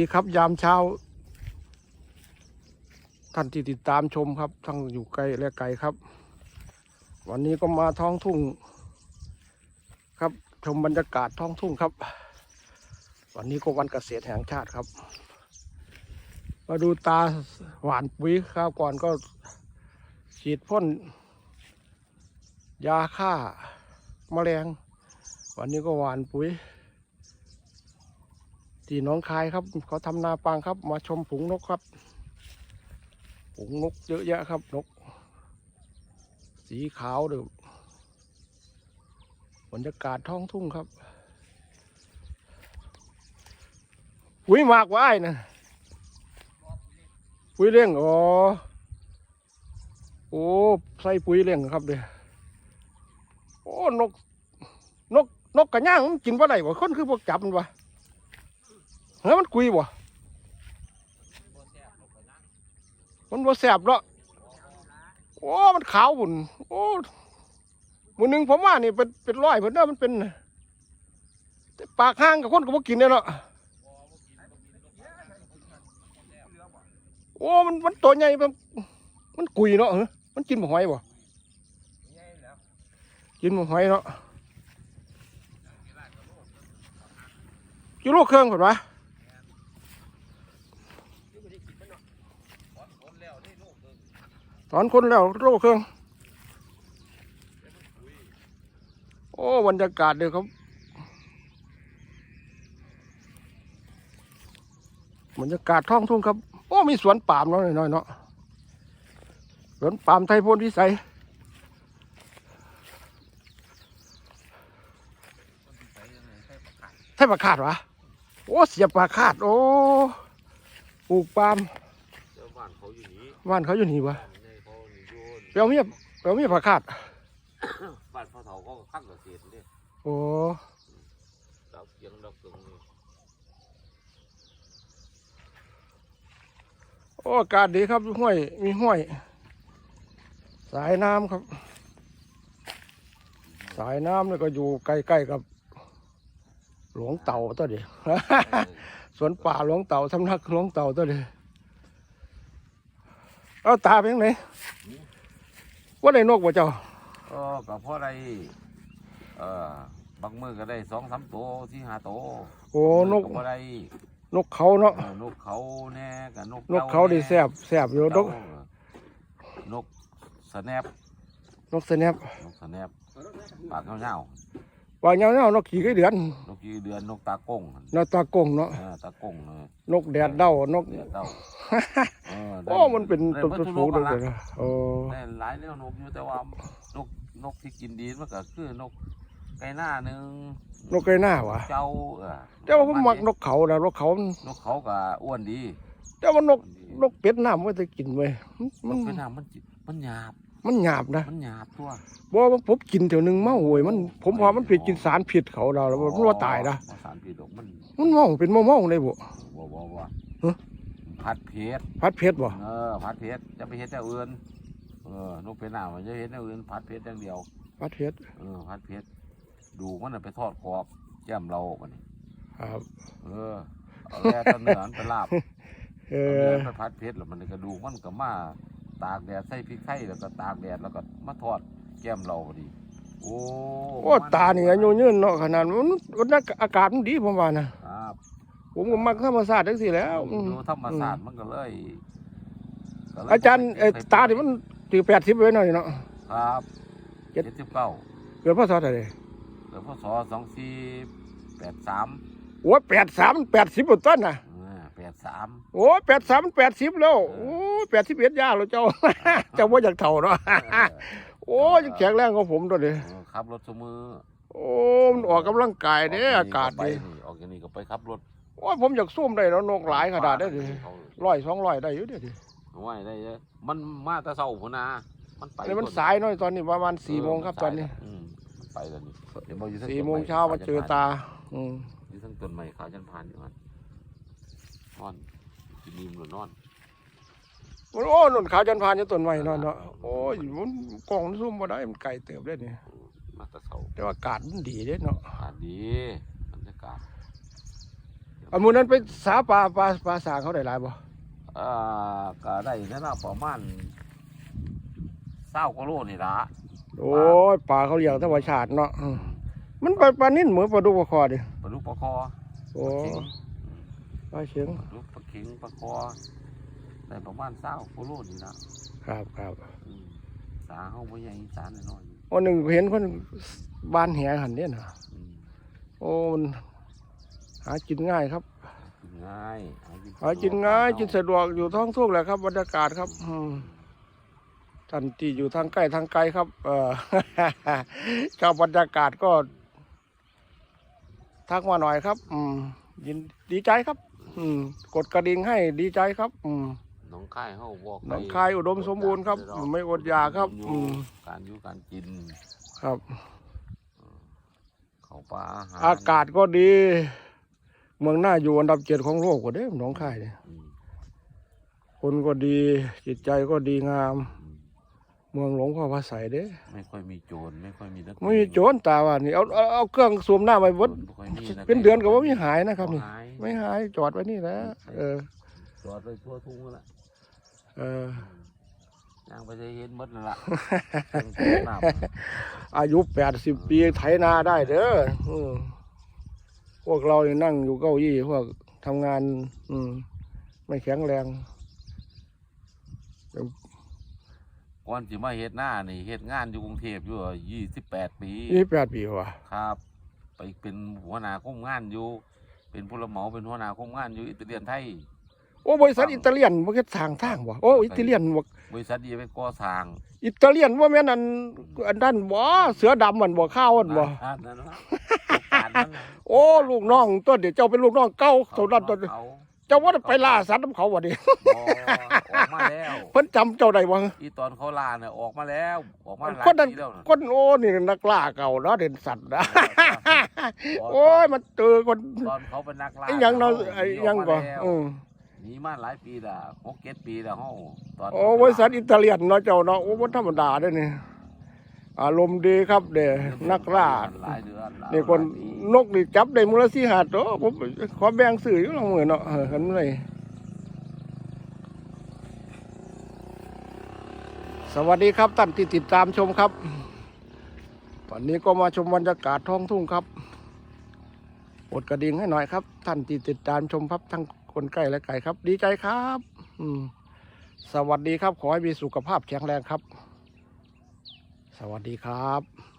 ดีครับยามเช้า ท่านที่ติดตามชมครับทั้งอยู่ไกลและไกลครับ วันนี้ก็มาท้องทุ่ง ครับชมบรรยากาศท้องทุ่งครับ วันนี้ก็วันเกษตรแห่งชาติครับ มาดูตาหวานปุ๋ยครับก่อนก็ฉีดพ่น ยาฆ่าแมลง วันนี้ก็หวานปุ๋ย ที่น้องคายครับเขาทำนาปังครับ มาชมผงนกครับผงนกเยอะแยะครับนก สีขาวเดิมบรรยากาศท้องทุ่งครับปุ๋ยมากไว้นะปุ๋ยเลี้ยงอ๋อโอ้ใส่ปุ๋ยเลี้ยงครับเด้อโอ้นกนกนกกระย่างมันกินว่าไรวะคนคือพวกจับมันวะ เฮ้ยมันกุยบ่มันบ่แสบเนาะโอ้ มันขาวบุ่นโอ้มือหนึ่งผมว่านี่เป็นเป็นร้อยเพิ่นเด้อมันเป็นปากห้างกับคนก็บ่กินเนาะโอ้ มันมันตัวใหญ่มันมันกุยเนาะเฮ้ยมันกินหมูหอยบ่กินหมูหอยเนาะกิโลเครื่องเพิ่นวะ ถอนคนแล้วโลเครื่อง โอ้บรรยากาศเดียวครับบรรยากาศท้องทุ่งครับ โอ้มีสวนปาล์มเนาะน้อยๆเนาะสวนปาล์มไทยพลวิสัยไทยปลาคาดวะโอ้เสียบปลาคาด โอ้ปลูกปาล์มเจ้าบ้านเขาอยู่นี้บ้านเขาอยู่นี่วะบ้านใน เขาอยู่โยนเปียวเมียเปียวเมียปลาคาดบ้านพ่อเฒ่าเขาก็ข้างเกษตรนี่โอ้ดาวเกียงดาวเกิงนี่โอ้อากาศดีครับห้วยมีห้วย สายน้ำครับ สายน้ำแล้วก็อยู่ใกล้ๆกับ หลวงเต่าตัวเดียวสวนป่าหลวงเต่าสำนักหลวงเต่าตัวเดียวเอาตาเป็นไง ว่าได้นกบ่เจ้าก็กับพ่อใดเอ่อบางมือก็ได้สองสามตัวที่ห้าตัวโอ้นกพ่อใดนกเขาเนาะเออนกเขาแน่กับนกนกเขาดีแสบแสบอยู่นกนกสแนปนกสแนปนกสแนปปากเงาว่า เงาเงาๆนกขี่ไก่เดือนๆนกยีเดือนนกตากงนกตากงเนาะเออตากงเลยนกแดดเด้านกเดี๋ยวเต้าเได้โอ้มันเป็นได้ตัวเบิดตัวทุกสูงนกเลนั่ยนล่ะนะโอ้ได้หลายแนวนกอยู่แต่ว่านกนกที่กินดีมันก็คือนกไก่หน้าหนึ่งนกไก่หน้าวะเจ้าเออแต่ว่าผมมักนกเขานะนกเขามันนกเขาก็อ้วนดีแต่ว่านกนกเป็ดน้ำมันจะกินเว้ยมันนมันกเป็นน้ำมันจิมันหยาบ มันหยาบนะมันหยาบตัวบอกว่าผมกินเถวหนึงเมาโวยมัน ผมพอมันไปกินสารผิดเขาเราแล้วมันว่าตายนะบ่สารพิษหรอกมันมันเมาเป็นเมาเมาๆเลยบ่บ่บ่บ่ฮะผัดเผ็ดพัดเพชรบ่เออผัดเผ็ดจะไปเฮ็ดแต่อื่นเออนกเป็นน้ำมันจะเฮ็ดแต่อื่นผัดเผ็ดอย่างเดียวพัดเพชรเออผัดเผ็ดดูมันน่ะไปทอดกรอบแก้มเราบัดนี้ครับ เออเอาแล่ตะเนื้อมันไปลาบเอเอาอเนื้อไปผัดเผ็ดแล้วมันกระดูกมันก็มา ตากแดดใส่พริกไทยแล้วก็ตากแดดแล้วก็มาทอดแก้มเราพอดี โอ้โอ้ตานี่อายุยืนเนาะขนาดมันมันอากาศมันดีผมว่านะครับผมก็มักธรรมชาติจังซี่แหล้วอืมดูธรรมศาสตร์มันก็เลยก็เลอาจารย์เอ่อตาที่มันถือ80ไว้หน่อยเนาะครับเจ็เจ็ดดสิบเก้าเกิดพศเท่าใดเกิดพศสองสี่แปดสามโอ้83 80บนต้นน่ะ แปดสามโอ้แปดสามแปดสิบแล้วโอ้แปดสิบเอ็ดย่างแล้วเจ้าเจ้าว่าอยากเท่าเนาะโอ้ยังแข็งแรงของผมตัวนี้ขับรถสมือโอ้มันออกกำลังกายเด้อากาศไปดีนี่ออกจากนี่ก็ไปขับรถโอ้ยผมอยากซุ่มได้แล้วนกหลายขนาดได้ดิเขาร้อยสองร้อยได้อยู่เด้ดิเอาไว้ได้เยอะมันมาแต่เช้าพุ่นนะมันไปอันนี้มันพุ่สายหน้อยตอนนี้ประมาณสี่โมงครับตอนนี้อืมไปตอนนี้เดี๋ยวมาอยู่ทั้สี่ต้นโมงไเช้ามาเจอตาอืมอยู่ทั้งต้นไม้ขาจันพานอยู่มัน นอนกินนิ่มหรือนอนมันโอ้นนขาวจันทร์พานอยู่ต้นไม้เนาะเนาะโอ้ยมันกล้องมันซุ่มบ่ได้มันไกลเติบได้นี่มาแต่เช้าแต่ว่าอากาศมันดีเด้เนาะอากาศดีบรรยากาศเดี๋ยวเอามือนั้นไปสาปลาปลาปลาสางเขาได้หลายบ่อ่าก็ได้นั่นนะประมาณเศร้ากว่าโลนี่ละโอ้ยปลาเขาเลี้ยงธรรมชาติเนาะอืมมันปลาปลานิ่นเหมือนปลาดุกปลาคอดิปลาลูกปลาคอโอ้ ปลาเข็งปลาเชียงปลาลูกปลาเข็งปลาคอได้ประมาณเศร้ากว่าโลนี่ละครับครับอืมสาเฮาบ่ใหญ่สาน้อยวันหนึ่งเห็นคนบ้านแหหันเนี่ยนะๆอืมโอ้มันหากินง่ายครับ กินง่ายหากินหากินง่ายกินสะดวกอยู่ท้องทุ่งแหละครับบรรยากาศครับอืมท่านที่อยู่ทางใกล้ทางไกลครับ เออ ชอบบรรยากาศก็ทักมาหน่อยครับ อืมยินดีใจครับ อืม กดกระดิ่งให้ดีใจครับ อืมน้องค่ายเฮาบอกหนองคายอุดมสมบูรณ์ครับไม่อดอยากครับอืม การอยู่การกินครับ เขาวปลาอาหารอากาศก็ดี เมืองหน้าอยู่อันดับเจ็ดของโลกกว่าเด้หนองคายเนี่ยอืมคนก็ดี จิตใจก็ดีงาม อืมเมืองหลวงพ่อพระไสยเด้ไม่ค่อยมีโจรไม่ค่อยมีนักเลงไม่มีโจรตาว่านี่เอาเอาเอาเครื่องสูบน้ำไปบดโจรบ่ค่อยมีกเป็นเดือนก็ว่าไม่หายนะครับนี่ บ่หาย ไม่หายจอดไว้นี่แหละเออ จอดไปทั่วทุ่งนั่นแหละเออย่างไปจะเห็นหมดนั่นละน้อายุแปดสิบปีไถนาได้เด้ออืมพวกเรานี่นั่งอยู่เก้าอี้พวกทำงาน อืม ไม่แข็งแรงำก่อนสิมาเฮ็ดหน้านี่เฮ็ดงานอยู่กรุงเทพอยู่ยี่สิบแปดปียี่แปดปีว่ะครับ ไปเป็นหัวหน้าคุมงานอยู่ เป็นผู้รับเหมาเป็นหัวหน้าคุมงานอยู่อิตาเลียนไทย โอ้บริษัทอิตาเลียนบ่เฮ็ดทางทางบ่โอ้อิตาเลียนบ่บริษัทดีไปก่อสร้างอิตาเลียนว่าแม่นอันอันนั้นบ่เสือดำมันบ่ข้าวมันบ่อ่านั่นนะโอกาสมันโอ้ลูกน้องตัวเดี๋ยวเจ้าเป็นลูกน้องเก่าเท่านั้นตัวเขา เจ้าว่าไปล่าสัตว์นำเขาบ่ดิบ่ออกมาแล้ว เพิ่นจำเจ้าได้บ่อีตอนเขาล่าเนี่ยออกมาแล้ว ออกมาหลายคนนั้นปีแล้วนะคนโอ้นี่นักล่าเก่าเนาะเด่นสัตว์นะโอ้ยมันเจอคนตอนเขาเป็นนักล่าไอ้หยังเนาะไอ้หยังก่อนหนีอืมหนีมาหลายปีละหกเจ็ดปีแล้วเฮาตอนโอ้บริษัทอิตาเลียนเนาะเจ้าเนาะโอ้บ่ธรรมดาเด้อนี่ อารมณ์ดีครับเด้นักล่าหลายเดือนหลายนี่คนหลายปีนกนี่จับได้มื้อละ4 5ตัวผมขอแบ่งซื้ออยู่ละมื้อเนาะเออคันเลยสวัสดีครับท่านที่ติดตามชมครับ วันนี้ก็มาชมบรรยากาศท้องทุ่งครับกดกระดิ่งให้หน่อยครับ ท่านที่ติดตามชมครับทั้งคนใกล้และไกลครับ ดีใจครับ อืมสวัสดีครับ ขอให้มีสุขภาพแข็งแรงครับ สวัสดีครับ